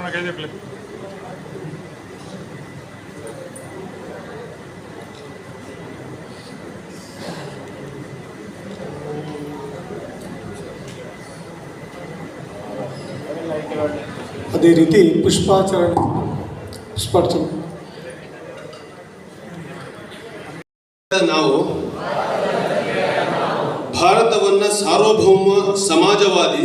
Corona ಕೈ ಜೋಕ್ಲಿ ಅದೇ ರೀತಿ ಪುಷ್ಪಾಚರಣೆ ಪುಷ್ಪಾರ್ಚನೆ ನಾವು ಭಾರತವನ್ನ ಸಾರ್ವಭೌಮ ಸಮಾಜವಾದಿ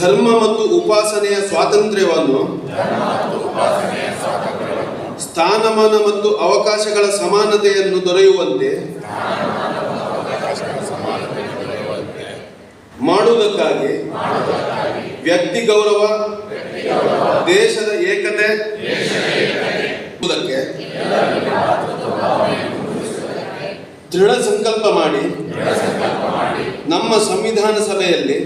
ಧರ್ಮ ಮತ್ತು ಉಪಾಸನೆಯ ಸ್ವಾತಂತ್ರ್ಯವನ್ನು ಸ್ಥಾನಮಾನ ಮತ್ತು ಅವಕಾಶಗಳ ಸಮಾನತೆಯನ್ನು ದೊರೆಯುವಂತೆ ಮಾಡುವುದಕ್ಕಾಗಿ ವ್ಯಕ್ತಿ ಗೌರವ, ದೇಶದ ಏಕತೆ ದೃಢ ಸಂಕಲ್ಪ ಮಾಡಿ ನಮ್ಮ ಸಂವಿಧಾನ ಸಭೆಯಲ್ಲಿ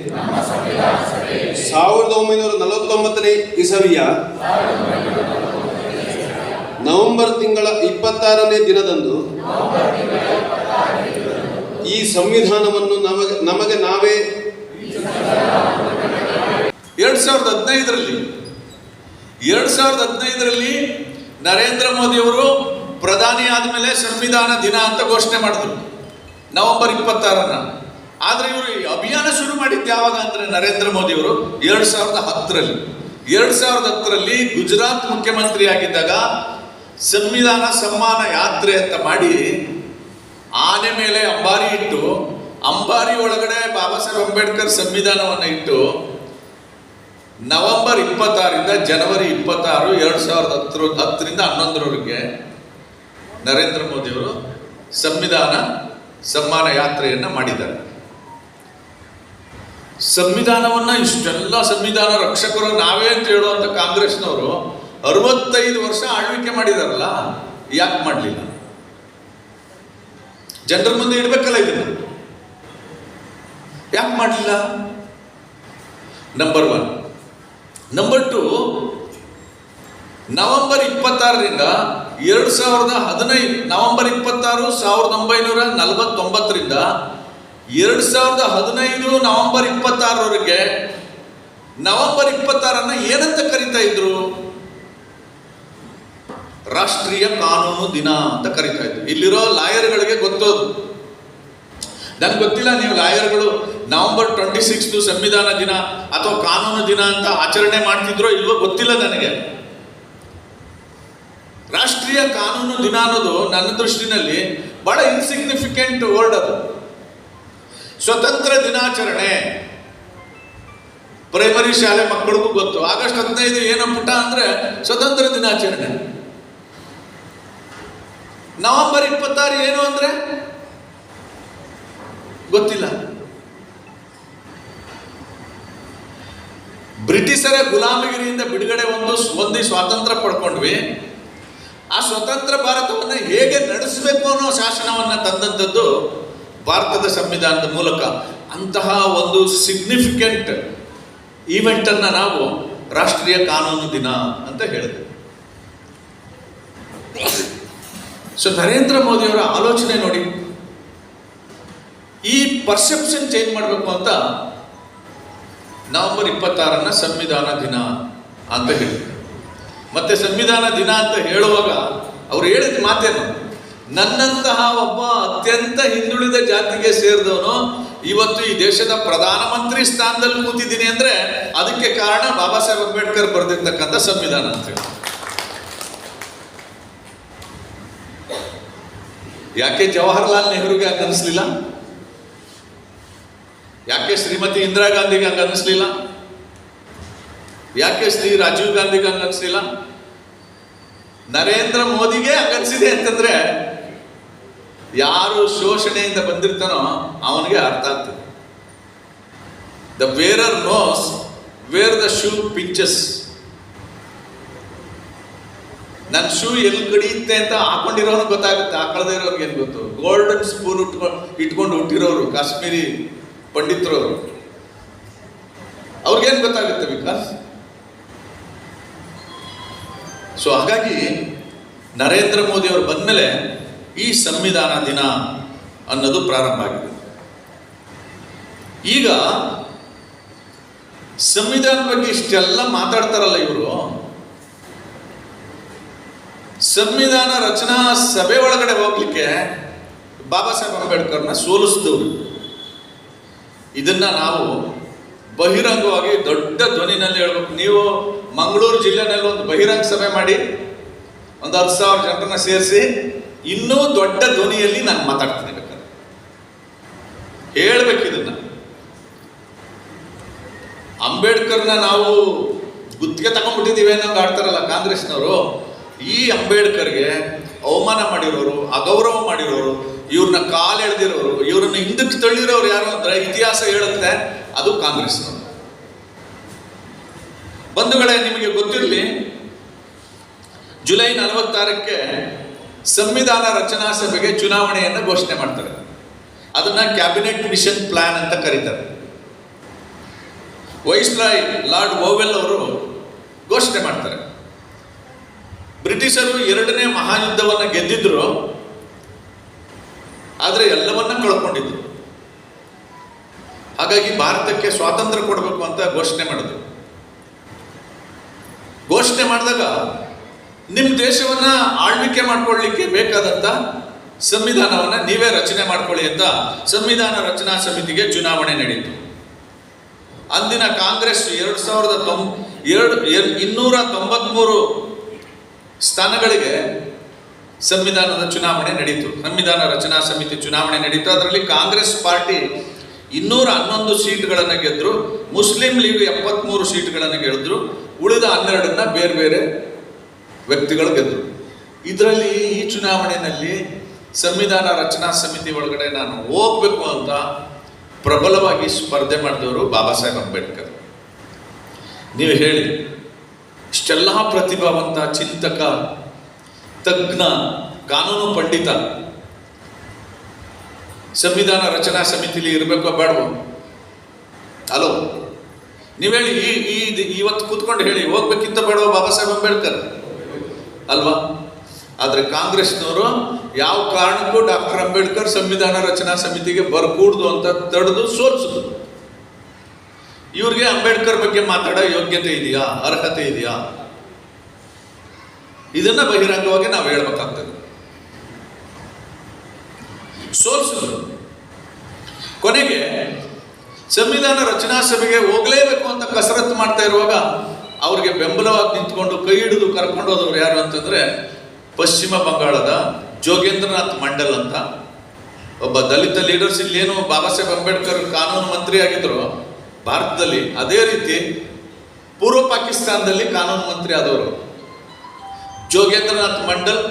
ಸಾವಿರದ ಒಂಬೈನೂರ ನಲವತ್ತೊಂಬತ್ತನೇ ಇಸವಿಯ ನವೆಂಬರ್ ತಿಂಗಳ ಇಪ್ಪತ್ತಾರನೇ ದಿನದಂದು ಈ ಸಂವಿಧಾನವನ್ನು ನಮಗೆ ನಮಗೆ ನಾವೇ ಎರಡ್ ಸಾವಿರದ ಹದಿನೈದರಲ್ಲಿ, ಎರಡ್ ಸಾವಿರದ ಹದಿನೈದರಲ್ಲಿ ನರೇಂದ್ರ ಮೋದಿ ಅವರು ಪ್ರಧಾನಿ ಆದಮೇಲೆ ಸಂವಿಧಾನ ದಿನ ಅಂತ ಘೋಷಣೆ ಮಾಡಿದ್ರು ನವೆಂಬರ್ ಇಪ್ಪತ್ತಾರನ್ನ. ಆದ್ರೆ ಇವರು ಈ ಅಭಿಯಾನ ಶುರು ಮಾಡಿದ್ದು ಯಾವಾಗ ಅಂದ್ರೆ ನರೇಂದ್ರ ಮೋದಿ ಅವರು ಎರಡ್ ಸಾವಿರದ ಹತ್ತರಲ್ಲಿ. ಎರಡ್ ಸಾವಿರದ ಹತ್ತರಲ್ಲಿ ಗುಜರಾತ್ ಮುಖ್ಯಮಂತ್ರಿ ಆಗಿದ್ದಾಗ ಸಂವಿಧಾನ ಸಮ್ಮಾನ ಯಾತ್ರೆ ಅಂತ ಮಾಡಿ ಆನೆ ಮೇಲೆ ಅಂಬಾರಿ ಇಟ್ಟು, ಅಂಬಾರಿ ಒಳಗಡೆ ಬಾಬಾ ಸಾಹೇಬ್ ಅಂಬೇಡ್ಕರ್ ಸಂವಿಧಾನವನ್ನು ಇಟ್ಟು ನವೆಂಬರ್ ಇಪ್ಪತ್ತಾರಿಂದ ಜನವರಿ ಇಪ್ಪತ್ತಾರು ಎರಡು ಸಾವಿರದ ಹತ್ತರ, ಹತ್ತರಿಂದ ಹನ್ನೊಂದರವರೆಗೆ ನರೇಂದ್ರ ಮೋದಿಯವರು ಸಂವಿಧಾನ ಸಮ್ಮಾನ ಯಾತ್ರೆಯನ್ನು ಮಾಡಿದ್ದಾರೆ. ಸಂವಿಧಾನವನ್ನ ಇಷ್ಟೆಲ್ಲ ಸಂವಿಧಾನ ರಕ್ಷಕರು ನಾವೇ ಅಂತ ಹೇಳುವಂತ ಕಾಂಗ್ರೆಸ್ನವರು ಅರವತ್ತೈದು ವರ್ಷ ಆಳ್ವಿಕೆ ಮಾಡಿದಾರಲ್ಲ, ಯಾಕೆ ಮಾಡಲಿಲ್ಲ? ಜನರ ಮುಂದೆ ಇಡಬೇಕಲ್ಲ ಇದನ್ನ. ಯಾಕೆ ಮಾಡಲಿಲ್ಲ? Number one number two November ಇಪ್ಪತ್ತಾರರಿಂದ ಎರಡು ಸಾವಿರದ ಹದಿನೈದು, ನವೆಂಬರ್ ಇಪ್ಪತ್ತಾರು, ಸಾವಿರದ ಒಂಬೈನೂರ ನಲವತ್ತೊಂಬತ್ತರಿಂದ ಎರಡು ಸಾವಿರದ ಹದಿನೈದು ನವೆಂಬರ್ ಇಪ್ಪತ್ತಾರವರೆಗೆ ನವೆಂಬರ್ ಇಪ್ಪತ್ತಾರನ್ನ ಏನಂತ ಕರಿತಾ ಇದ್ರು? ರಾಷ್ಟ್ರೀಯ ಕಾನೂನು ದಿನ ಅಂತ ಕರಿತಾ ಇದ್ರು. ಇಲ್ಲಿರೋ ಲಾಯರ್ಗಳಿಗೆ ಗೊತ್ತೋದು. ನನ್ಗೆ ಗೊತ್ತಿಲ್ಲ ನೀವು ಲಾಯರ್ಗಳು ನವೆಂಬರ್ ಟ್ವೆಂಟಿ ಸಿಕ್ಸ್ ಸಂವಿಧಾನ ದಿನ ಅಥವಾ ಕಾನೂನು ದಿನ ಅಂತ ಆಚರಣೆ ಮಾಡ್ತಿದ್ರೋ ಇಲ್ವೋ ಗೊತ್ತಿಲ್ಲ ನನಗೆ. ರಾಷ್ಟ್ರೀಯ ಕಾನೂನು ದಿನ ಅನ್ನೋದು ನನ್ನ ದೃಷ್ಟಿನಲ್ಲಿ ಬಹಳ ಇನ್ಸಿಗ್ನಿಫಿಕೆಂಟ್ ವರ್ಡ್ ಅದು. ಸ್ವತಂತ್ರ ದಿನಾಚರಣೆ. ಪ್ರೈಮರಿ ಶಾಲೆ ಮಕ್ಕಳಿಗೂ ಗೊತ್ತು. ಆಗಸ್ಟ್ ಹದಿನೈದು ಏನೋ ಪುಟ ಅಂದ್ರೆ ಸ್ವತಂತ್ರ ದಿನಾಚರಣೆ. ನವೆಂಬರ್ ಇಪ್ಪತ್ತಾರು ಏನು ಅಂದ್ರೆ? ಗೊತ್ತಿಲ್ಲ. ಬ್ರಿಟಿಷರ ಗುಲಾಮಗಿರಿಯಿಂದ ಬಿಡುಗಡೆ ಒಂದು ಹೊಂದಿ ಸ್ವಾತಂತ್ರ್ಯ ಪಡ್ಕೊಂಡ್ವಿ. ಆ ಸ್ವತಂತ್ರ ಭಾರತವನ್ನು ಹೇಗೆ ನಡೆಸಬೇಕು ಅನ್ನೋ ಶಾಸನವನ್ನು ತಂದಂಥದ್ದು ಭಾರತದ ಸಂವಿಧಾನದ ಮೂಲಕ ಅಂತಹ ಒಂದು ಸಿಗ್ನಿಫಿಕೆಂಟ್ ಈವೆಂಟನ್ನು ನಾವು ರಾಷ್ಟ್ರೀಯ ಕಾನೂನು ದಿನ ಅಂತ ಹೇಳಿದೆ ಸೊ ನರೇಂದ್ರ ಮೋದಿಯವರ ಆಲೋಚನೆ ನೋಡಿ, ಈ ಪರ್ಸೆಪ್ಷನ್ ಚೇಂಜ್ ಮಾಡಬೇಕು ಅಂತ ನವೆಂಬರ್ ಇಪ್ಪತ್ತಾರನ್ನ ಸಂವಿಧಾನ ದಿನ ಅಂತ ಹೇಳಿದ್ರು. ಮತ್ತೆ ಸಂವಿಧಾನ ದಿನ ಅಂತ ಹೇಳುವಾಗ ಅವ್ರು ಹೇಳಿದ ಮಾತೇನು? ನನ್ನಂತಹ ಒಬ್ಬ ಅತ್ಯಂತ ಹಿಂದುಳಿದ ಜಾತಿಗೆ ಸೇರಿದವನು ಇವತ್ತು ಈ ದೇಶದ ಪ್ರಧಾನಮಂತ್ರಿ ಸ್ಥಾನದಲ್ಲಿ ಕೂತಿದ್ದೀನಿ ಅಂದ್ರೆ ಅದಕ್ಕೆ ಕಾರಣ ಬಾಬಾ ಸಾಹೇಬ್ ಅಂಬೇಡ್ಕರ್ ಬರೆದಿರ್ತಕ್ಕಂಥ ಸಂವಿಧಾನ ಅಂತ ಹೇಳಿ. ಯಾಕೆ ಜವಾಹರ್ಲಾಲ್ ನೆಹರುಗೆ ಹಂಗ ಯಾಕೆ ಶ್ರೀಮತಿ ಇಂದಿರಾ ಗಾಂಧಿಗೆ ಹಂಗ ಅನಿಸ್ಲಿಲ್ಲ? ಯಾಕೆ ಶ್ರೀ ರಾಜೀವ್ ಗಾಂಧಿಗೆ ಹಂಗ ಅನಿಸ್ಲಿಲ್ಲ? ನರೇಂದ್ರ ಮೋದಿಗೆ ಹಂಗನ್ಸಿದೆ ಅಂತಂದ್ರೆ ಯಾರು ಶೋಷಣೆಯಿಂದ ಬಂದಿರ್ತಾನೋ ಅವನಿಗೆ ಅರ್ಥ ಆಗ್ತದೆ. The bearer knows where the shoe pinches ನನ್ನ ಶೂ ಎಲ್ಲಿ ಕಡಿಯುತ್ತೆ ಅಂತ ಹಾಕೊಂಡಿರೋನು ಗೊತ್ತಾಗುತ್ತೆ. ಹಾಕೊಳ್ಳದೇ ಇರೋರ್ಗೆ ಏನು ಗೊತ್ತು? ಗೋಲ್ಡನ್ ಸ್ಪೂನ್ ಇಟ್ಕೊಂಡು ಇಟ್ಕೊಂಡು ಹುಟ್ಟಿರೋರು, ಕಾಶ್ಮೀರಿ ಪಂಡಿತರವರು ಅವ್ರಿಗೇನು ಗೊತ್ತಾಗುತ್ತೆ ವಿಕಾಸ್ ಸೊ ಹಾಗಾಗಿ ನರೇಂದ್ರ ಮೋದಿ ಅವರು ಬಂದಮೇಲೆ ಈ ಸಂವಿಧಾನ ದಿನ ಅನ್ನೋದು ಪ್ರಾರಂಭ ಆಗಿದೆ. ಈಗ ಸಂವಿಧಾನ ಬಗ್ಗೆ ಇಷ್ಟೆಲ್ಲ ಮಾತಾಡ್ತಾರಲ್ಲ ಇವರು. ಸಂವಿಧಾನ ರಚನಾ ಸಭೆ ಒಳಗಡೆ ಹೋಗ್ಲಿಕ್ಕೆ ಬಾಬಾ ಸಾಹೇಬ್ ಅಂಬೇಡ್ಕರ್ನ ಸೋಲಿಸಿದವರು. ಇದನ್ನ ನಾವು ಬಹಿರಂಗವಾಗಿ ದೊಡ್ಡ ಧ್ವನಿನಲ್ಲಿ ಹೇಳ್ಬೇಕು. ನೀವು ಮಂಗಳೂರು ಜಿಲ್ಲೆನಲ್ಲಿ ಒಂದು ಬಹಿರಂಗ ಸಭೆ ಮಾಡಿ, ಒಂದು ಹತ್ತು ಸಾವಿರ ಜನರನ್ನ ಸೇರಿಸಿ ಇನ್ನೂ ದೊಡ್ಡ ಧ್ವನಿಯಲ್ಲಿ ನಾನು ಮಾತಾಡ್ತೀನಿ ಬೇಕಾದ್ರೆ. ಹೇಳ್ಬೇಕು ಇದನ್ನ ಅಂಬೇಡ್ಕರ್ನ ನಾವು ಗುತ್ತಿಗೆ ತಗೊಂಡ್ಬಿಟ್ಟಿದ್ದೀವಿ ಅನ್ನೋಂಗೆ ಆಡ್ತಾರಲ್ಲ ಕಾಂಗ್ರೆಸ್ನವರು, ಈ ಅಂಬೇಡ್ಕರ್ಗೆ ಅವಮಾನ ಮಾಡಿರೋರು, ಅಗೌರವ ಮಾಡಿರೋರು, ಇವ್ರನ್ನ ಕಾಲು ಎಳೆದಿರೋರು, ಇವ್ರನ್ನ ಹಿಂದಕ್ಕೆ ತಳ್ಳಿರೋರು ಯಾರು ಅಂದ್ರೆ ಇತಿಹಾಸ ಹೇಳುತ್ತೆ ಅದು ಕಾಂಗ್ರೆಸ್ನವರು. ಬಂಧುಗಳೇ, ನಿಮಗೆ ಗೊತ್ತಿರಲಿ, ಜುಲೈ ನಲವತ್ತಾರಕ್ಕೆ ಸಂವಿಧಾನ ರಚನಾ ಸಭೆಗೆ ಚುನಾವಣೆಯನ್ನು ಘೋಷಣೆ ಮಾಡ್ತಾರೆ. ಅದನ್ನ ಕ್ಯಾಬಿನೆಟ್ ಮಿಷನ್ ಪ್ಲಾನ್ ಅಂತ ಕರೀತಾರೆ. ವೈಸ್ರಾಯ್ ಲಾರ್ಡ್ ಓವೆಲ್ ಅವರು ಘೋಷಣೆ ಮಾಡ್ತಾರೆ. ಬ್ರಿಟಿಷರು ಎರಡನೇ ಮಹಾಯುದ್ಧವನ್ನು ಗೆದ್ದಿದ್ರು, ಆದರೆ ಎಲ್ಲವನ್ನ ಕಳ್ಕೊಂಡಿದ್ರು. ಹಾಗಾಗಿ ಭಾರತಕ್ಕೆ ಸ್ವಾತಂತ್ರ್ಯ ಕೊಡಬೇಕು ಅಂತ ಘೋಷಣೆ ಮಾಡಿದ್ರು. ಘೋಷಣೆ ಮಾಡಿದಾಗ ನಿಮ್ಮ ದೇಶವನ್ನ ಆಳ್ವಿಕೆ ಮಾಡ್ಕೊಳ್ಳಿಕ್ಕೆ ಬೇಕಾದಂತ ಸಂವಿಧಾನವನ್ನ ನೀವೇ ರಚನೆ ಮಾಡ್ಕೊಳ್ಳಿ ಅಂತ ಸಂವಿಧಾನ ರಚನಾ ಸಮಿತಿಗೆ ಚುನಾವಣೆ ನಡೆಯಿತು ಅಂದಿನ ಕಾಂಗ್ರೆಸ್ ಎರಡು ಸಾವಿರದ ತೊಂಬ ಎರಡು ಎರ್- ಇನ್ನೂರ ತೊಂಬತ್ಮೂರು ಸ್ಥಾನಗಳಿಗೆ ಸಂವಿಧಾನದ ಚುನಾವಣೆ ನಡೀತು. ಸಂವಿಧಾನ ರಚನಾ ಸಮಿತಿ ಚುನಾವಣೆ ನಡೀತು. ಅದರಲ್ಲಿ ಕಾಂಗ್ರೆಸ್ ಪಾರ್ಟಿ ಇನ್ನೂರ ಹನ್ನೊಂದು ಸೀಟ್ಗಳನ್ನು ಗೆದ್ರು. ಮುಸ್ಲಿಂ ಲೀಗ್ ಎಪ್ಪತ್ಮೂರು ಸೀಟ್ಗಳನ್ನು ಗೆದ್ರು. ಉಳಿದ ಹನ್ನೆರಡನ್ನ ಬೇರೆ ಬೇರೆ ವ್ಯಕ್ತಿಗಳು ಗೆದ್ದರು ಇದರಲ್ಲಿ ಈ ಚುನಾವಣೆಯಲ್ಲಿ ಸಂವಿಧಾನ ರಚನಾ ಸಮಿತಿ ಒಳಗಡೆ ನಾನು ಹೋಗ್ಬೇಕು ಅಂತ ಪ್ರಬಲವಾಗಿ ಸ್ಪರ್ಧೆ ಮಾಡಿದವರು ಬಾಬಾ ಸಾಹೇಬ್ ಅಂಬೇಡ್ಕರ್. ನೀವು ಹೇಳಿ, ಇಷ್ಟೆಲ್ಲ ಪ್ರತಿಭಾವಂತ ಚಿಂತಕ, ತಜ್ಞ, ಕಾನೂನು ಪಂಡಿತ ಸಂವಿಧಾನ ರಚನಾ ಸಮಿತಿಲಿ ಇರಬೇಕೋ ಬೇಡವು ಅಲೋ ನೀವು ಹೇಳಿ, ಈ ಇವತ್ತು ಕೂತ್ಕೊಂಡು ಹೇಳಿ ಹೋಗ್ಬೇಕಿಂತ ಬೇಡವೋ ಬಾಬಾ ಸಾಹೇಬ್ ಅಂಬೇಡ್ಕರ್? ಅಲ್ವಾ? ಆದರೆ ಕಾಂಗ್ರೆಸ್ನವರು ಯಾವ ಕಾರಣಕ್ಕೂ ಡಾಕ್ಟರ್ ಅಂಬೇಡ್ಕರ್ ಸಂವಿಧಾನ ರಚನಾ ಸಮಿತಿಗೆ ಬರಕೂಡ್ದು ಅಂತ ತಡೆದು ಸೋಲ್ಸಿದ್ರು ಇವ್ರಿಗೆ ಅಂಬೇಡ್ಕರ್ ಬಗ್ಗೆ ಮಾತಾಡೋ ಯೋಗ್ಯತೆ ಇದೆಯಾ? ಅರ್ಹತೆ ಇದೆಯಾ? ಇದನ್ನ ಬಹಿರಂಗವಾಗಿ ನಾವು ಹೇಳ್ಬೇಕಾಗ್ತದೆ. ಸೋಲ್ಸಿದ್ರು. ಕೊನೆಗೆ ಸಂವಿಧಾನ ರಚನಾ ಸಭೆಗೆ ಹೋಗಲೇಬೇಕು ಅಂತ ಕಸರತ್ತು ಮಾಡ್ತಾ ಇರುವಾಗ ಅವ್ರಿಗೆ ಬೆಂಬಲವಾಗಿ ನಿಂತ್ಕೊಂಡು ಕೈ ಹಿಡಿದು ಕರ್ಕೊಂಡು ಹೋದವ್ರು ಯಾರು ಅಂತಂದ್ರೆ ಪಶ್ಚಿಮ ಬಂಗಾಳದ ಜೋಗೇಂದ್ರನಾಥ್ ಮಂಡಲ್ ಅಂತ. ಒಬ್ಬ ದಲಿತ ಲೀಡರ್ಸ್ ಇಲ್ಲಿ ಏನು ಬಾಬಾ ಸಾಹೇಬ್ ಅಂಬೇಡ್ಕರ್ ಕಾನೂನು ಮಂತ್ರಿ ಆಗಿದ್ರು. ಭಾರತದಲ್ಲಿ ಅದೇ ರೀತಿ ಪೂರ್ವ ಪಾಕಿಸ್ತಾನದಲ್ಲಿ ಕಾನೂನು ಮಂತ್ರಿ ಆದವರು. ಜೋಗೇಂದ್ರನಾಥ್ ಮಂಡಲ್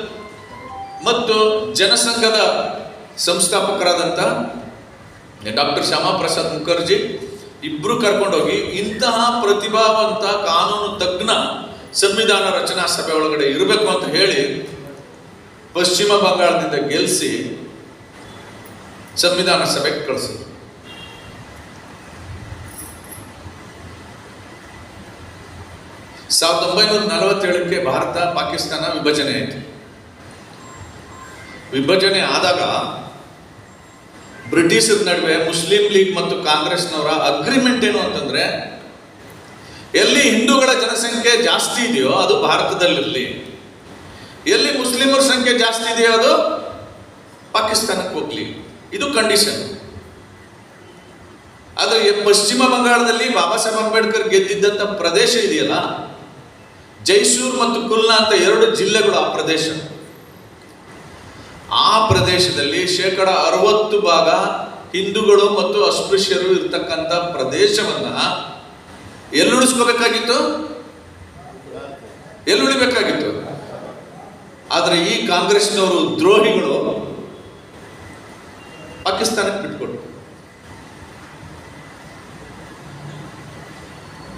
ಮತ್ತು ಜನಸಂಘದ ಸಂಸ್ಥಾಪಕರಾದಂಥ ಡಾಕ್ಟರ್ ಶ್ಯಾಮಾ ಪ್ರಸಾದ್ ಮುಖರ್ಜಿ ಇಬ್ರು ಕರ್ಕೊಂಡೋಗಿ ಇಂತಹ ಪ್ರತಿಭಾವಂತ ಕಾನೂನು ತಜ್ಞ ಸಂವಿಧಾನ ರಚನಾ ಸಭೆ ಒಳಗಡೆ ಇರಬೇಕು ಅಂತ ಹೇಳಿ ಪಶ್ಚಿಮ ಬಂಗಾಳದಿಂದ ಗೆಲ್ಲಿಸಿ ಸಂವಿಧಾನ ಸಭೆಗೆ ಕಳಿಸಿದ್ರು. ಸಾವಿರದ ಒಂಬೈನೂರ ನಲವತ್ತೇಳಕ್ಕೆ ಭಾರತ ಪಾಕಿಸ್ತಾನ ವಿಭಜನೆ ಆಯಿತು. ವಿಭಜನೆ ಆದಾಗ ಬ್ರಿಟಿಷರ ನಡುವೆ ಮುಸ್ಲಿಂ ಲೀಗ್ ಮತ್ತು ಕಾಂಗ್ರೆಸ್ನವರ ಅಗ್ರಿಮೆಂಟ್ ಏನು ಅಂತಂದ್ರೆ, ಎಲ್ಲಿ ಹಿಂದೂಗಳ ಜನಸಂಖ್ಯೆ ಜಾಸ್ತಿ ಇದೆಯೋ ಅದು ಭಾರತದಲ್ಲಿರಲಿ. ಎಲ್ಲಿ ಮುಸ್ಲಿಮರ ಸಂಖ್ಯೆ ಜಾಸ್ತಿ ಇದೆಯೋ ಅದು ಪಾಕಿಸ್ತಾನಕ್ಕೆ ಹೋಗ್ಲಿ. ಇದು ಕಂಡೀಷನ್ ಆದರೆ ಪಶ್ಚಿಮ ಬಂಗಾಳದಲ್ಲಿ ಬಾಬಾ ಸಾಹೇಬ್ ಅಂಬೇಡ್ಕರ್ ಗೆದ್ದಿದ್ದಂಥ ಪ್ರದೇಶ ಇದೆಯಲ್ಲ, ಜೈಸೂರ್ ಮತ್ತು ಕುಲ್ನಾ ಅಂತ ಎರಡು ಜಿಲ್ಲೆಗಳು ಆ ಪ್ರದೇಶ. ಆ ಪ್ರದೇಶದಲ್ಲಿ ಶೇಕಡ ಅರವತ್ತು ಭಾಗ ಹಿಂದೂಗಳು ಮತ್ತು ಅಸ್ಪೃಶ್ಯರು ಇರ್ತಕ್ಕಂಥ ಪ್ರದೇಶವನ್ನ ಎಲ್ಲಿ ಎಲ್ಲುಳಿಬೇಕಾಗಿತ್ತು. ಆದರೆ ಈ ಕಾಂಗ್ರೆಸ್ನವರು ದ್ರೋಹಿಗಳು ಪಾಕಿಸ್ತಾನಕ್ಕೆ ಬಿಟ್ಕೊಟ್ರು.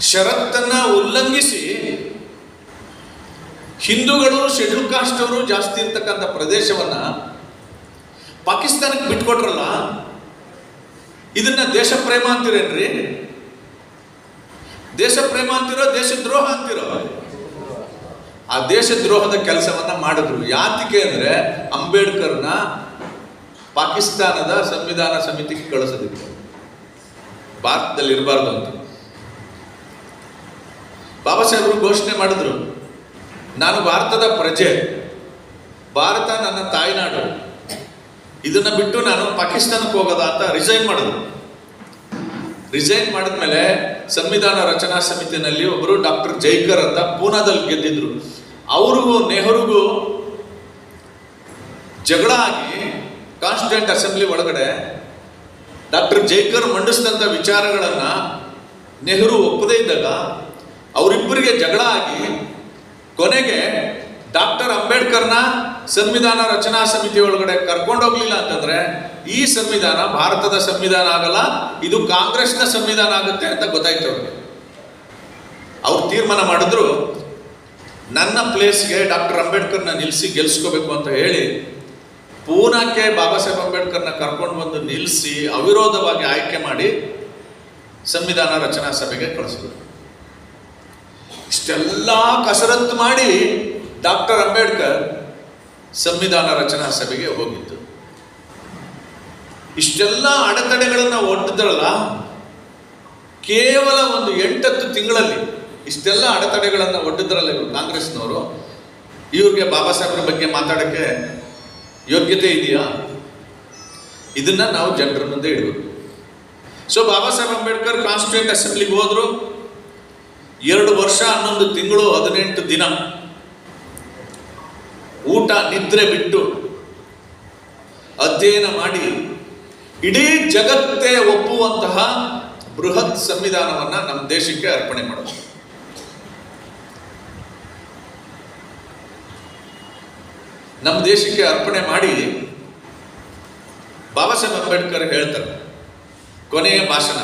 ಷರತ್ತನ್ನ ಉಲ್ಲಂಘಿಸಿ ಹಿಂದೂಗಳು ಶೆಡ್ಯೂಲ್ ಕಾಸ್ಟ್ ಅವರು ಜಾಸ್ತಿ ಇರ್ತಕ್ಕಂಥ ಪ್ರದೇಶವನ್ನ ಪಾಕಿಸ್ತಾನಕ್ಕೆ ಬಿಟ್ಕೊಟ್ರಲ್ಲ? ಇದನ್ನ ದೇಶ ಪ್ರೇಮ ಅಂತೀರೇನ್ರಿ? ದೇಶ ಪ್ರೇಮ ಅಂತಿರೋ ದೇಶದ್ರೋಹ ಅಂತಿರೋ? ಆ ದೇಶದ್ರೋಹದ ಕೆಲಸವನ್ನ ಮಾಡಿದ್ರು. ಯಾತಿಕೆ ಅಂದ್ರೆ ಅಂಬೇಡ್ಕರ್ನ ಪಾಕಿಸ್ತಾನದ ಸಂವಿಧಾನ ಸಮಿತಿಗೆ ಕಳಿಸೋದಿತ್ತು ಭಾರತದಲ್ಲಿ ಇರಬಾರ್ದು ಅಂತ. ಬಾಬಾ ಸಾಹೇಬರು ಘೋಷಣೆ ಮಾಡಿದ್ರು. ನಾನು ಭಾರತದ ಪ್ರಜೆ. ಭಾರತ ನನ್ನ ತಾಯ್ನಾಡು. ಇದನ್ನ ಬಿಟ್ಟು ನಾನು ಪಾಕಿಸ್ತಾನಕ್ಕೆ ಹೋಗೋದ ಅಂತ ರಿಸೈನ್ ಮಾಡಿದ್ರು ರಿಸೈನ್ ಮಾಡಿದ್ಮೇಲೆ ಸಂವಿಧಾನ ರಚನಾ ಸಮಿತಿನಲ್ಲಿ ಒಬ್ಬರು ಡಾಕ್ಟರ್ ಜೈಕರ್ ಅಂತ ಪೂನಾದಲ್ಲಿ ಗೆದ್ದಿದ್ರು. ಅವ್ರಿಗೂ, ನೆಹರುಗೂ ಜಗಳ ಆಗಿ ಕಾನ್ಸ್ಟಿಟ್ಯೂಂಟ್ ಅಸೆಂಬ್ಲಿ ಒಳಗಡೆ ಡಾಕ್ಟರ್ ಜೈಕರ್ ಮಂಡಿಸಿದಂಥ ವಿಚಾರಗಳನ್ನ ನೆಹರು ಒಪ್ಪದೇ ಇದ್ದಾಗ ಅವರಿಬ್ಬರಿಗೆ ಜಗಳ ಆಗಿ ಕೊನೆಗೆ ಡಾಕ್ಟರ್ ಅಂಬೇಡ್ಕರ್ನ ಸಂವಿಧಾನ ರಚನಾ ಸಮಿತಿ ಒಳಗಡೆ ಕರ್ಕೊಂಡೋಗ್ಲಿಲ್ಲ ಅಂತಂದ್ರೆ ಈ ಸಂವಿಧಾನ ಭಾರತದ ಸಂವಿಧಾನ ಆಗಲ್ಲ, ಇದು ಕಾಂಗ್ರೆಸ್ನ ಸಂವಿಧಾನ ಆಗುತ್ತೆ ಅಂತ ಗೊತ್ತಾಯ್ತು ಅವ್ರಿಗೆ. ಅವ್ರು ತೀರ್ಮಾನ ಮಾಡಿದ್ರು, ನನ್ನ ಪ್ಲೇಸ್ಗೆ ಡಾಕ್ಟರ್ ಅಂಬೇಡ್ಕರ್ನ ನಿಲ್ಲಿಸಿ ಗೆಲ್ಸ್ಕೋಬೇಕು ಅಂತ ಹೇಳಿ ಪೂನಾಕ್ಕೆ ಬಾಬಾ ಸಾಹೇಬ್ ಅಂಬೇಡ್ಕರ್ನ ಕರ್ಕೊಂಡು ಬಂದು ನಿಲ್ಲಿಸಿ ಅವಿರೋಧವಾಗಿ ಆಯ್ಕೆ ಮಾಡಿ ಸಂವಿಧಾನ ರಚನಾ ಸಭೆಗೆ ಕಳಿಸಿದ್ರು. ಇಷ್ಟೆಲ್ಲ ಕಸರತ್ತು ಮಾಡಿ ಡಾಕ್ಟರ್ ಅಂಬೇಡ್ಕರ್ ಸಂವಿಧಾನ ರಚನಾ ಸಭೆಗೆ ಹೋಗಿದ್ದು. ಇಷ್ಟೆಲ್ಲ ಅಡೆತಡೆಗಳನ್ನು ಒಡ್ಡಿದ್ರಲ್ಲ ಕೇವಲ ಒಂದು ಎಂಟತ್ತು ತಿಂಗಳಲ್ಲಿ ಇಷ್ಟೆಲ್ಲ ಅಡೆತಡೆಗಳನ್ನು ಒಡ್ಡಿದ್ರಲ್ಲ ಇವರು ಕಾಂಗ್ರೆಸ್ನವರು. ಇವ್ರಿಗೆ ಬಾಬಾ ಸಾಹೇಬ್ರ ಬಗ್ಗೆ ಮಾತಾಡಕ್ಕೆ ಯೋಗ್ಯತೆ ಇದೆಯಾ? ಇದನ್ನ ನಾವು ಜನರ ಮುಂದೆ ಇಡಬೇಕು. ಸೊ ಬಾಬಾ ಸಾಹೇಬ್ ಅಂಬೇಡ್ಕರ್ ಕಾನ್ಸ್ಟಿಟ್ಯೂಂಟ್ ಅಸೆಂಬ್ಲಿಗೆ ಹೋದ್ರು. ಎರಡು ವರ್ಷ ಹನ್ನೊಂದು ತಿಂಗಳು ಹದಿನೆಂಟು ದಿನ. ಊಟ ನಿದ್ರೆ ಬಿಟ್ಟು ಅಧ್ಯಯನ ಮಾಡಿ ಇಡೀ ಜಗತ್ತೇ ಒಪ್ಪುವಂತಹ ಬೃಹತ್ ಸಂವಿಧಾನವನ್ನ ನಮ್ಮ ದೇಶಕ್ಕೆ ಅರ್ಪಣೆ ಮಾಡೋದು. ನಮ್ಮ ದೇಶಕ್ಕೆ ಅರ್ಪಣೆ ಮಾಡಿ ಬಾಬಾ ಸಾಹೇಬ್ ಅಂಬೇಡ್ಕರ್ ಹೇಳ್ತಾರೆ, ಕೊನೆಯ ಭಾಷಣ.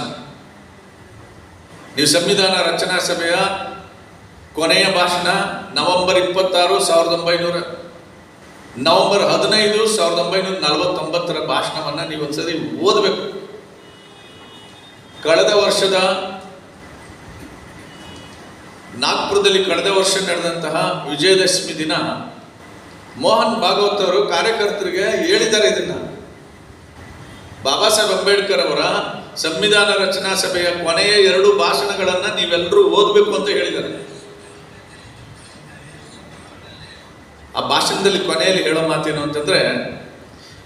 ನೀವು ಸಂವಿಧಾನ ರಚನಾ ಸಭೆಯ ಕೊನೆಯ ಭಾಷಣ ನವೆಂಬರ್ ಇಪ್ಪತ್ತಾರು ಸಾವಿರದ ಒಂಬೈನೂರ ನವೆಂಬರ್ ಹದಿನೈದು ಸಾವಿರದ ಒಂಬೈನೂರ ನಲವತ್ತೊಂಬತ್ತರ ಭಾಷಣವನ್ನು ನೀವು ಒಂದ್ಸರಿ ಓದಬೇಕು. ಕಳೆದ ವರ್ಷದ ನಾಗ್ಪುರದಲ್ಲಿ ಕಳೆದ ವರ್ಷ ನಡೆದಂತಹ ವಿಜಯದಶಮಿ ದಿನ ಮೋಹನ್ ಭಾಗವತ್ ಅವರು ಕಾರ್ಯಕರ್ತರಿಗೆ ಹೇಳಿದ್ದಾರೆ ಇದನ್ನ. ಬಾಬಾ ಸಾಹೇಬ್ ಅಂಬೇಡ್ಕರ್ ಅವರ ಸಂವಿಧಾನ ರಚನಾ ಸಭೆಯ ಕೊನೆಯ ಎರಡು ಭಾಷಣಗಳನ್ನ ನೀವೆಲ್ಲರೂ ಓದಬೇಕು ಅಂತ ಹೇಳಿದ್ದಾರೆ. ಆ ಭಾಷಣದಲ್ಲಿ ಕೊನೆಯಲ್ಲಿ ಹೇಳೋ ಮಾತೇನು ಅಂತಂದ್ರೆ,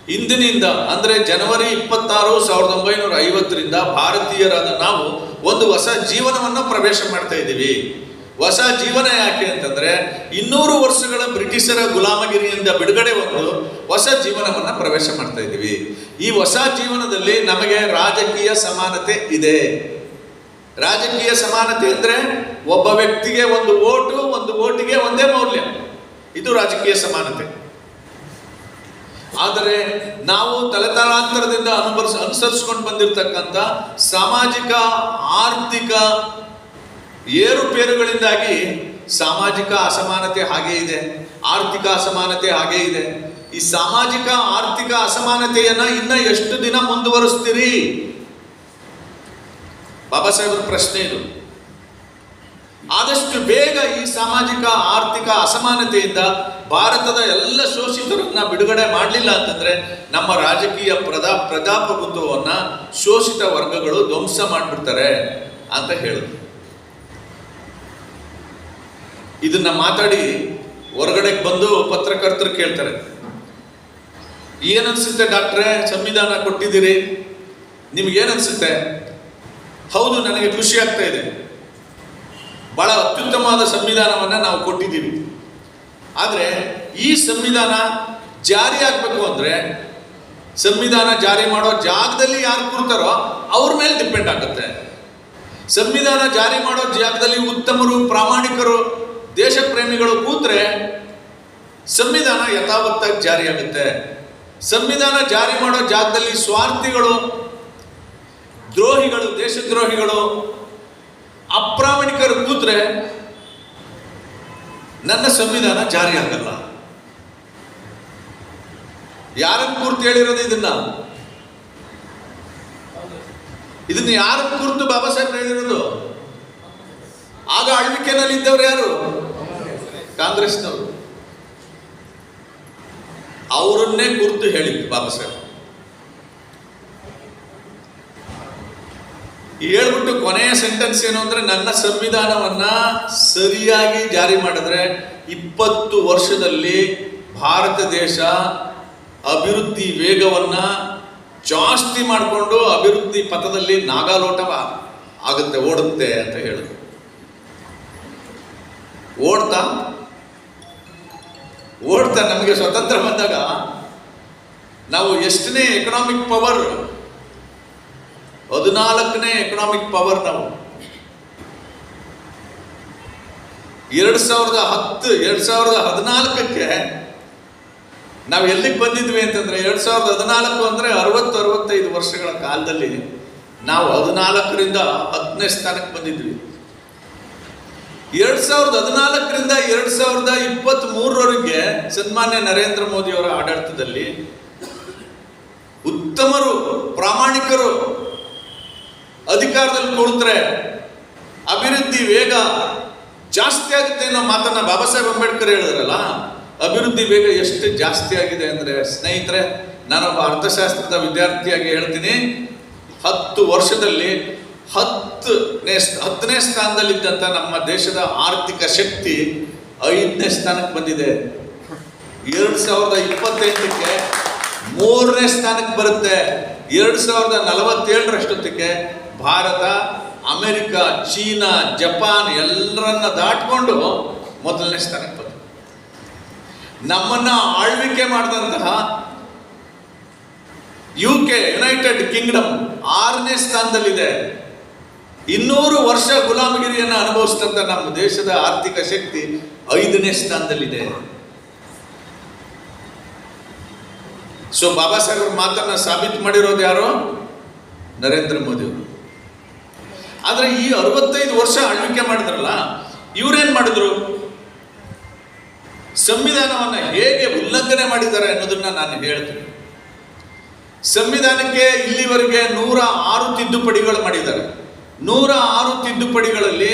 ಇಂದಿನಿಂದ ಅಂದ್ರೆ ಜನವರಿ ಇಪ್ಪತ್ತಾರು ಸಾವಿರದ ಒಂಬೈನೂರ ಐವತ್ತರಿಂದ ಭಾರತೀಯರಾದ ನಾವು ಒಂದು ಹೊಸ ಜೀವನವನ್ನ ಪ್ರವೇಶ ಮಾಡ್ತಾ ಇದ್ದೀವಿ. ಹೊಸ ಜೀವನ ಯಾಕೆ ಅಂತಂದ್ರೆ, ಇನ್ನೂರು ವರ್ಷಗಳ ಬ್ರಿಟಿಷರ ಗುಲಾಮಗಿರಿಯಿಂದ ಬಿಡುಗಡೆ ಹೊಂದು ಹೊಸ ಜೀವನವನ್ನ ಪ್ರವೇಶ ಮಾಡ್ತಾ ಇದ್ದೀವಿ. ಈ ಹೊಸ ಜೀವನದಲ್ಲಿ ನಮಗೆ ರಾಜಕೀಯ ಸಮಾನತೆ ಇದೆ. ರಾಜಕೀಯ ಸಮಾನತೆ ಅಂದ್ರೆ ಒಬ್ಬ ವ್ಯಕ್ತಿಗೆ ಒಂದು ಓಟು, ಒಂದು ಓಟಿಗೆ ಒಂದೇ ಮೌಲ್ಯ. ಇದು ರಾಜಕೀಯ ಸಮಾನತೆ. ಆದರೆ ನಾವು ತಲೆತಲಾಂತರದಿಂದ ಅನುಭವಿಸ, ಅನುಸರಿಸ್ಕೊಂಡು ಬಂದಿರತಕ್ಕಂಥ ಸಾಮಾಜಿಕ, ಆರ್ಥಿಕ ಏರುಪೇರುಗಳಿಂದಾಗಿ ಸಾಮಾಜಿಕ ಅಸಮಾನತೆ ಹಾಗೇ ಇದೆ. ಆರ್ಥಿಕ ಅಸಮಾನತೆ ಹಾಗೇ ಇದೆ. ಈ ಸಾಮಾಜಿಕ, ಆರ್ಥಿಕ ಅಸಮಾನತೆಯನ್ನ ಇನ್ನ ಎಷ್ಟು ದಿನ ಮುಂದುವರಿಸ್ತೀರಿ? ಬಾಬಾ ಸಾಹೇಬ್ರ ಪ್ರಶ್ನೆ ಇದು. ಆದಷ್ಟು ಬೇಗ ಈ ಸಾಮಾಜಿಕ, ಆರ್ಥಿಕ ಅಸಮಾನತೆಯಿಂದ ಭಾರತದ ಎಲ್ಲ ಶೋಷಿತರನ್ನ ಬಿಡುಗಡೆ ಮಾಡಲಿಲ್ಲ ಅಂತಂದ್ರೆ ನಮ್ಮ ರಾಜಕೀಯ ಪ್ರದಾ, ಪ್ರಜಾಪ್ರಭುತ್ವವನ್ನ ಶೋಷಿತ ವರ್ಗಗಳು ಧ್ವಂಸ ಮಾಡಿಬಿಡ್ತಾರೆ ಅಂತ ಹೇಳಿದ್ರು ಇದನ್ನ ಮಾತಾಡಿ ಹೊರಗಡೆ ಬಂದು ಪತ್ರಕರ್ತರು ಕೇಳ್ತಾರೆ. ಏನನ್ಸುತ್ತೆ ಡಾಕ್ಟ್ರೆ? ಸಂವಿಧಾನ ಕೊಟ್ಟಿದ್ದೀರಿ. ನಿಮಗೇನನ್ಸುತ್ತೆ? ಹೌದು, ನನಗೆ ಖುಷಿ ಆಗ್ತಾ ಇದೆ. ಬಹಳ ಅತ್ಯುತ್ತಮವಾದ ಸಂವಿಧಾನವನ್ನ ನಾವು ಕೊಟ್ಟಿದ್ದೀವಿ. ಆದರೆ ಈ ಸಂವಿಧಾನ ಜಾರಿ ಆಗಬೇಕು ಅಂದ್ರೆ ಸಂವಿಧಾನ ಜಾರಿ ಮಾಡೋ ಜಾಗದಲ್ಲಿ ಯಾರು ಕೂರ್ತಾರೋ ಅವ್ರ ಮೇಲೆ ಡಿಪೆಂಡ್ ಆಗುತ್ತೆ. ಸಂವಿಧಾನ ಜಾರಿ ಮಾಡೋ ಜಾಗದಲ್ಲಿ ಉತ್ತಮರು, ಪ್ರಾಮಾಣಿಕರು ದೇಶ ಪ್ರೇಮಿಗಳು ಕೂತ್ರೆ ಸಂವಿಧಾನ ಯಥಾವತ್ತಾಗಿ ಜಾರಿಯಾಗುತ್ತೆ ಸಂವಿಧಾನ ಜಾರಿ ಮಾಡೋ ಜಾಗದಲ್ಲಿ ಸ್ವಾರ್ಥಿಗಳು, ದ್ರೋಹಿಗಳು, ದೇಶದ್ರೋಹಿಗಳು, ಅಪ್ರಾಮಾಣಿಕರು ಕೂತ್ರೆ ನನ್ನ ಸಂವಿಧಾನ ಜಾರಿ ಆಗಲ್ಲ. ಯಾರನ್ನು ಕುರಿತು ಹೇಳಿರೋದು ಇದನ್ನ? ಇದನ್ನ ಯಾರ ಕುರಿತು ಬಾಬಾ ಸಾಹೇಬ್ ಹೇಳಿರೋದು? ಆಗ ಆಳ್ವಿಕೆನಲ್ಲಿ ಇದ್ದವ್ರು ಯಾರು? ಕಾಂಗ್ರೆಸ್ನವರು. ಅವರನ್ನೇ ಕುರಿತು ಹೇಳಿದ್ದು ಬಾಬಾ ಸಾಹೇಬ್. ಹೇಳ್ಬಿಟ್ಟು ಕೊನೆಯ ಸೆಂಟೆನ್ಸ್ ಏನು ಅಂದ್ರೆ, ನನ್ನ ಸಂವಿಧಾನವನ್ನ ಸರಿಯಾಗಿ ಜಾರಿ ಮಾಡಿದ್ರೆ ಇಪ್ಪತ್ತು ವರ್ಷದಲ್ಲಿ ಭಾರತ ದೇಶ ಅಭಿವೃದ್ಧಿ ವೇಗವನ್ನ ಜಾಸ್ತಿ ಮಾಡಿಕೊಂಡು ಅಭಿವೃದ್ಧಿ ಪಥದಲ್ಲಿ ನಾಗಾಲೋಟ ಆಗುತ್ತೆ, ಓಡುತ್ತೆ ಅಂತ ಹೇಳಿದ್ರು ಓಡ್ತಾ ಓಡ್ತಾ ನಮಗೆ ಸ್ವತಂತ್ರ ಬಂದಾಗ ನಾವು ಎಷ್ಟನೇ ಎಕನಾಮಿಕ್ ಪವರ್ ಹದಿನಾಲ್ಕನೇ ಎಕನಾಮಿಕ್ ಪವರ್ ನಾವು. ಎರಡು ಸಾವಿರದ ಹತ್ತು, ಎರಡು ಸಾವಿರದ ಹದಿನಾಲ್ಕಕ್ಕೆ ನಾವು ಎಲ್ಲಿಗೆ ಬಂದಿದ್ವಿ ಅಂತಂದ್ರೆ ಎರಡು ಸಾವಿರದ ಹದಿನಾಲ್ಕು ಅಂದ್ರೆ ಅರವತ್ತು, ಅರವತ್ತೈದು ವರ್ಷಗಳ ಕಾಲದಲ್ಲಿ ನಾವು ಹದಿನಾಲ್ಕರಿಂದ ಹತ್ತನೇ ಸ್ಥಾನಕ್ಕೆ ಬಂದಿದ್ವಿ. ಎರಡು ಸಾವಿರದ ಹದಿನಾಲ್ಕರಿಂದ ಎರಡು ಸಾವಿರದ ಇಪ್ಪತ್ತ್ ಮೂರರವರೆಗೆ ಸನ್ಮಾನ್ಯ ನರೇಂದ್ರ ಮೋದಿಯವರ ಆಡಳಿತದಲ್ಲಿ ಉತ್ತಮರು, ಪ್ರಾಮಾಣಿಕರು ಅಧಿಕಾರದಲ್ಲಿ ಕುಳಿತರೆ ಅಭಿವೃದ್ಧಿ ವೇಗ ಜಾಸ್ತಿ ಆಗುತ್ತೆ ಅನ್ನೋ ಮಾತನ್ನ ಬಾಬಾ ಸಾಹೇಬ್ ಅಂಬೇಡ್ಕರ್ ಹೇಳಿದ್ರಲ್ಲ, ಅಭಿವೃದ್ಧಿ ವೇಗ ಎಷ್ಟು ಜಾಸ್ತಿ ಆಗಿದೆ ಅಂದ್ರೆ ಸ್ನೇಹಿತರೆ, ನಾನೊಬ್ಬ ಅರ್ಥಶಾಸ್ತ್ರದ ವಿದ್ಯಾರ್ಥಿಯಾಗಿ ಹೇಳ್ತೀನಿ. ಹತ್ತು ವರ್ಷದಲ್ಲಿ ಹತ್ತನೇ ಹತ್ತನೇ ಸ್ಥಾನದಲ್ಲಿದ್ದಂಥ ನಮ್ಮ ದೇಶದ ಆರ್ಥಿಕ ಶಕ್ತಿ ಐದನೇ ಸ್ಥಾನಕ್ಕೆ ಬಂದಿದೆ. ಎರಡು ಸಾವಿರದ ಇಪ್ಪತ್ತೆಂಟಕ್ಕೆ ಮೂರನೇ ಸ್ಥಾನಕ್ಕೆ ಬರುತ್ತೆ. ಎರಡು ಸಾವಿರದ ನಲವತ್ತೇಳರಷ್ಟೊತ್ತಿಗೆ ಭಾರತ, ಅಮೆರಿಕ, ಚೀನಾ, ಜಪಾನ್ ಎಲ್ಲರನ್ನ ದಾಟ್ಕೊಂಡು ಮೊದಲನೇ ಸ್ಥಾನಕ್ಕೆ ಬಂತು. ನಮ್ಮನ್ನ ಆಳ್ವಿಕೆ ಮಾಡಿದಂತಹ ಯು ಕೆ ಯುನೈಟೆಡ್ ಕಿಂಗ್ಡಮ್ ಆರನೇ ಸ್ಥಾನದಲ್ಲಿದೆ. ಇನ್ನೂರು ವರ್ಷ ಗುಲಾಮಗಿರಿಯನ್ನು ಅನುಭವಿಸಿದಂತ ನಮ್ಮ ದೇಶದ ಆರ್ಥಿಕ ಶಕ್ತಿ ಐದನೇ ಸ್ಥಾನದಲ್ಲಿದೆ. ಸೊ ಬಾಬಾ ಸಾಹೇಬ್ ಅವ್ರ ಮಾತನ್ನ ಸಾಬೀತು ಮಾಡಿರೋದು ಯಾರು? ನರೇಂದ್ರ ಮೋದಿ ಅವರು. ಆದ್ರೆ ಈ ಅರವತ್ತೈದು ವರ್ಷ ಆಳ್ವಿಕೆ ಮಾಡಿದ್ರಲ್ಲ, ಇವ್ರೇನ್ ಮಾಡಿದ್ರು? ಸಂವಿಧಾನವನ್ನ ಹೇಗೆ ಉಲ್ಲಂಘನೆ ಮಾಡಿದ್ದಾರೆ ಅನ್ನೋದನ್ನ ನಾನು ಹೇಳ್ತೀನಿ. ಸಂವಿಧಾನಕ್ಕೆ ಇಲ್ಲಿವರೆಗೆ ನೂರ ಆರು ತಿದ್ದುಪಡಿಗಳು ಮಾಡಿದ್ದಾರೆ. ನೂರ ಆರು ತಿದ್ದುಪಡಿಗಳಲ್ಲಿ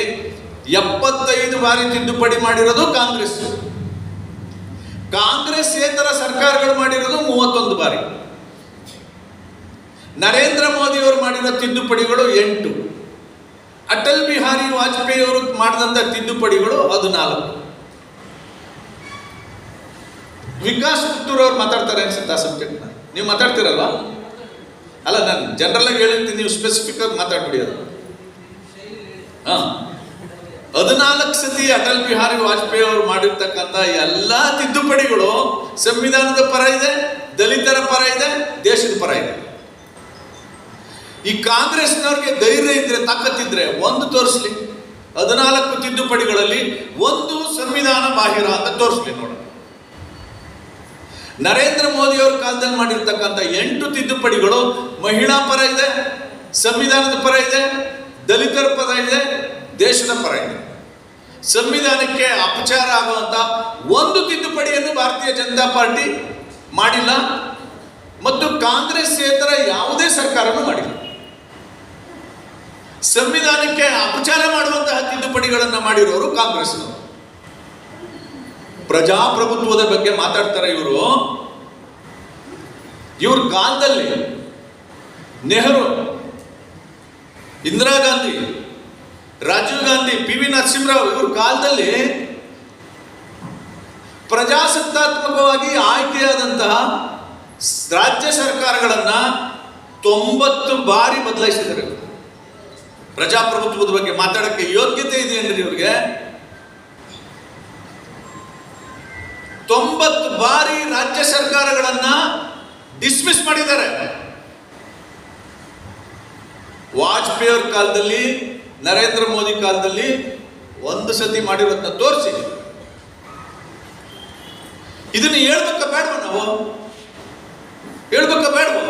ಎಪ್ಪತ್ತೈದು ಬಾರಿ ತಿದ್ದುಪಡಿ ಮಾಡಿರೋದು ಕಾಂಗ್ರೆಸ್. ಕಾಂಗ್ರೆಸ್ಸೇತರ ಸರ್ಕಾರಗಳು ಮಾಡಿರೋದು ಮೂವತ್ತೊಂದು ಬಾರಿ. ನರೇಂದ್ರ ಮೋದಿ ಅವರು ಮಾಡಿರೋ ತಿದ್ದುಪಡಿಗಳು ಎಂಟು. ಅಟಲ್ ಬಿಹಾರಿ ವಾಜಪೇಯಿ ಅವರು ಮಾಡಿದಂಥ ತಿದ್ದುಪಡಿಗಳು ಹದಿನಾಲ್ಕು. ವಿಕಾಸ್ ಪುತ್ತೂರ್ ಅವ್ರು ಮಾತಾಡ್ತಾರೆ ಅನ್ಸುತ್ತೆ ಆ ಸಬ್ಜೆಕ್ಟ್ನ ನೀವು ಮಾತಾಡ್ತೀರಲ್ವಾ? ಅಲ್ಲ, ನಾನು ಜನರಲ್ ಆಗಿ ಹೇಳಿರ್ತೀನಿ, ನೀವು ಸ್ಪೆಸಿಫಿಕ್ ಆಗಿ ಮಾತಾಡ್ಬಿಡಿ ಅದು. ಹಾ. ಹದಿನಾಲ್ಕು ಸತಿ ಅಟಲ್ ಬಿಹಾರಿ ವಾಜಪೇಯಿ ಅವರು ಮಾಡಿರ್ತಕ್ಕಂಥ ಎಲ್ಲ ತಿದ್ದುಪಡಿಗಳು ಸಂವಿಧಾನದ ಪರ ಇದೆ, ದಲಿತರ ಪರ ಇದೆ, ದೇಶದ ಪರ ಇದೆ. ಈ ಕಾಂಗ್ರೆಸ್ನವ್ರಿಗೆ ಧೈರ್ಯ ಇದ್ರೆ ತಾಕತ್ತಿದ್ರೆ ಒಂದು ತೋರಿಸ್ಲಿ. ಹದಿನಾಲ್ಕು ತಿದ್ದುಪಡಿಗಳಲ್ಲಿ ಒಂದು ಸಂವಿಧಾನ ಬಾಹಿರ ಅಂತ ತೋರಿಸ್ಲಿ ನೋಡ ನರೇಂದ್ರ ಮೋದಿ ಅವ್ರ ಕಾಲದಲ್ಲಿ ಮಾಡಿರ್ತಕ್ಕಂಥ ಎಂಟು ತಿದ್ದುಪಡಿಗಳು ಮಹಿಳಾ ಪರ ಇದೆ, ಸಂವಿಧಾನದ ಪರ ಇದೆ, ದಲಿತರ ಪರ ಇದೆ ದೇಶದ ಪರ ಇದೆ. ಸಂವಿಧಾನಕ್ಕೆ ಅಪಚಾರ ಆಗುವಂತ ಒಂದು ತಿದ್ದುಪಡಿಯನ್ನು ಭಾರತೀಯ ಜನತಾ ಪಾರ್ಟಿ ಮಾಡಿಲ್ಲ. ಮತ್ತು ಕಾಂಗ್ರೆಸ್ ಸೇತರ ಯಾವುದೇ ಸರ್ಕಾರವೂ ಮಾಡಿಲ್ಲ. ಸಂವಿಧಾನಕ್ಕೆ ಅಪಚಾರ ಮಾಡುವಂತಹ ತಿದ್ದುಪಡಿಗಳನ್ನು ಮಾಡಿರೋರು ಕಾಂಗ್ರೆಸ್ ಪ್ರಜಾಪ್ರಭುತ್ವದ ಬಗ್ಗೆ ಮಾತಾಡ್ತಾರೆ ಇವರು. ಇವ್ರ ಕಾಲದಲ್ಲಿ ನೆಹರು, ಇಂದಿರಾ ಗಾಂಧಿ ರಾಜೀವ್ ಗಾಂಧಿ ಪಿ ವಿ ನರಸಿಂಹರಾವ್ ಇವ್ರ ಕಾಲದಲ್ಲಿ ಪ್ರಜಾಸತ್ತಾತ್ಮಕವಾಗಿ ಆಯ್ಕೆಯಾದಂತಹ ರಾಜ್ಯ ಸರ್ಕಾರಗಳನ್ನ ತೊಂಬತ್ತು ಬಾರಿ ಬದಲಾಯಿಸಿದ್ದಾರೆ. ಪ್ರಜಾಪ್ರಭುತ್ವದ ಬಗ್ಗೆ ಮಾತಾಡಕ್ಕೆ ಯೋಗ್ಯತೆ ಇದೆ ಅಂದ್ರೆ ಇವ್ರಿಗೆ ತೊಂಬತ್ತು ಬಾರಿ ರಾಜ್ಯ ಸರ್ಕಾರಗಳನ್ನ ಡಿಸ್ಮಿಸ್ ಮಾಡಿದ್ದಾರೆ. ವಾಜಪೇಯಿ ಅವ್ರ ಕಾಲದಲ್ಲಿ ನರೇಂದ್ರ ಮೋದಿ ಕಾಲದಲ್ಲಿ ಒಂದು ಸತಿ ಮಾಡಿರೋದನ್ನ ತೋರಿಸಿ. ಇದನ್ನು ಹೇಳ್ಬೇಕ ಬೇಡವ ನಾವು? ಹೇಳ್ಬೇಕ ಬೇಡವ?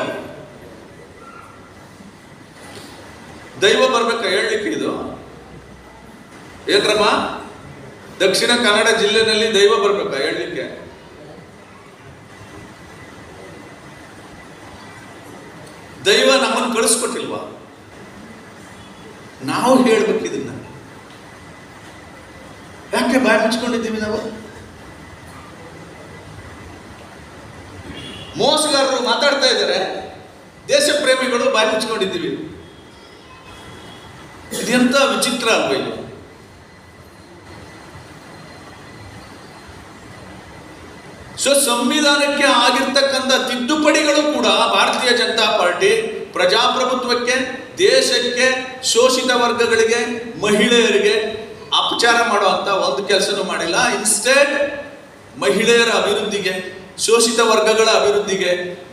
ದೈವ ಬರ್ಬೇಕ ಹೇಳಲಿಕ್ಕೆ ಇದು. ಏನ್ರಮ್ಮ? ದಕ್ಷಿಣ ಕನ್ನಡ ಜಿಲ್ಲೆನಲ್ಲಿ ದೈವ ಬರ್ಬೇಕಾ ಹೇಳಲಿಕ್ಕೆ. ದೈವ ನಮ್ಮನ್ನು ಕಳಿಸ್ಕೊಟ್ಟಿಲ್ವಾ? ನಾವು ಹೇಳ್ಬೇಕು ಇದನ್ನ. ಯಾಕೆ ಬಾಯಿ ಮುಚ್ಕೊಂಡಿದ್ದೀವಿ ನಾವು? ಮೋಸಗಾರರು ಮಾತಾಡ್ತಾ ಇದ್ದಾರೆ. ದೇಶ ಪ್ರೇಮಿಗಳು ಬಾಯಿ ಮುಚ್ಕೊಂಡಿದ್ದೀವಿ. ಇದೆಂತ ವಿಚಿತ್ರ ಅಲ್ವಾ ಸೊ ಸಂವಿಧಾನಕ್ಕೆ ಆಗಿರ್ತಕ್ಕಂಥ ತಿದ್ದುಪಡಿಗಳು ಕೂಡ ಭಾರತೀಯ ಜನತಾ ಪಾರ್ಟಿ ಪ್ರಜಾಪ್ರಭುತ್ವಕ್ಕೆ, ದೇಶಕ್ಕೆ, ಶೋಷಿತ ವರ್ಗಗಳಿಗೆ, ಮಹಿಳೆಯರಿಗೆ ಅಪಚಾರ ಮಾಡುವಂತ ಒಂದು ಕೆಲಸನೂ ಮಾಡಿಲ್ಲ. ಇನ್ಸ್ಟೆಡ್ ಮಹಿಳೆಯರ ಅಭಿವೃದ್ಧಿಗೆ, ಶೋಷಿತ ವರ್ಗಗಳ ಅಭಿವೃದ್ಧಿಗೆ,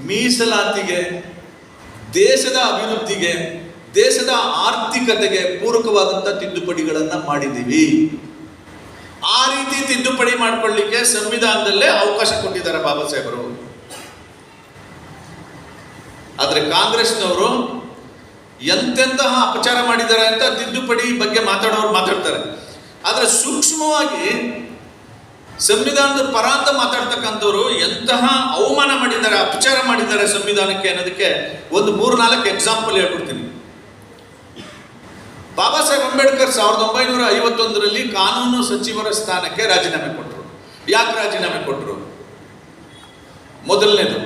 ಮೀಸಲಾತಿಗೆ, ದೇಶದ ಅಭಿವೃದ್ಧಿಗೆ, ದೇಶದ ಆರ್ಥಿಕತೆಗೆ ಪೂರಕವಾದಂಥ ತಿದ್ದುಪಡಿಗಳನ್ನು ಮಾಡಿದ್ದೀವಿ. ಆ ರೀತಿ ತಿದ್ದುಪಡಿ ಮಾಡಿಕೊಳ್ಳಿಕ್ಕೆ ಸಂವಿಧಾನದಲ್ಲೇ ಅವಕಾಶ ಕೊಟ್ಟಿದ್ದಾರೆ ಬಾಬಾ ಸಾಹೇಬರು. ಆದ್ರೆ ಕಾಂಗ್ರೆಸ್ನವರು ಎಂತೆಂತಹ ಅಪಚಾರ ಮಾಡಿದ್ದಾರೆ ಅಂತ ತಿದ್ದುಪಡಿ ಬಗ್ಗೆ ಮಾತಾಡೋರು ಮಾತಾಡ್ತಾರೆ. ಆದರೆ ಸೂಕ್ಷ್ಮವಾಗಿ ಸಂವಿಧಾನದ ಪರ ಅಂತ ಮಾತಾಡ್ತಕ್ಕಂಥವ್ರು ಎಂತಹ ಅವಮಾನ ಮಾಡಿದ್ದಾರೆ, ಅಪಚಾರ ಮಾಡಿದ್ದಾರೆ ಸಂವಿಧಾನಕ್ಕೆ ಅನ್ನೋದಕ್ಕೆ ಒಂದು ಮೂರು ನಾಲ್ಕು ಎಕ್ಸಾಂಪಲ್ ಹೇಳ್ಕೊಡ್ತೀನಿ. ಬಾಬಾ ಸಾಹೇಬ್ ಅಂಬೇಡ್ಕರ್ ಸಾವಿರದ ಒಂಬೈನೂರ ಐವತ್ತೊಂದರಲ್ಲಿ ಕಾನೂನು ಸಚಿವರ ಸ್ಥಾನಕ್ಕೆ ರಾಜೀನಾಮೆ ಕೊಟ್ಟರು ಯಾಕೆ ರಾಜೀನಾಮೆ ಕೊಟ್ಟರು ಮೊದಲನೇದು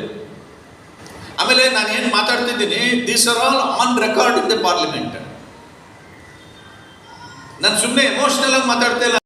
ಆಮೇಲೆ ನಾನು ಏನು ಮಾತಾಡ್ತಿದ್ದೀನಿ these are all on record in the parliament ನಾನು ಸುಮ್ಮನೆ ಎಮೋಷನಲ್ ಆಗಿ ಮಾತಾಡ್ತಾ ಇಲ್ಲ.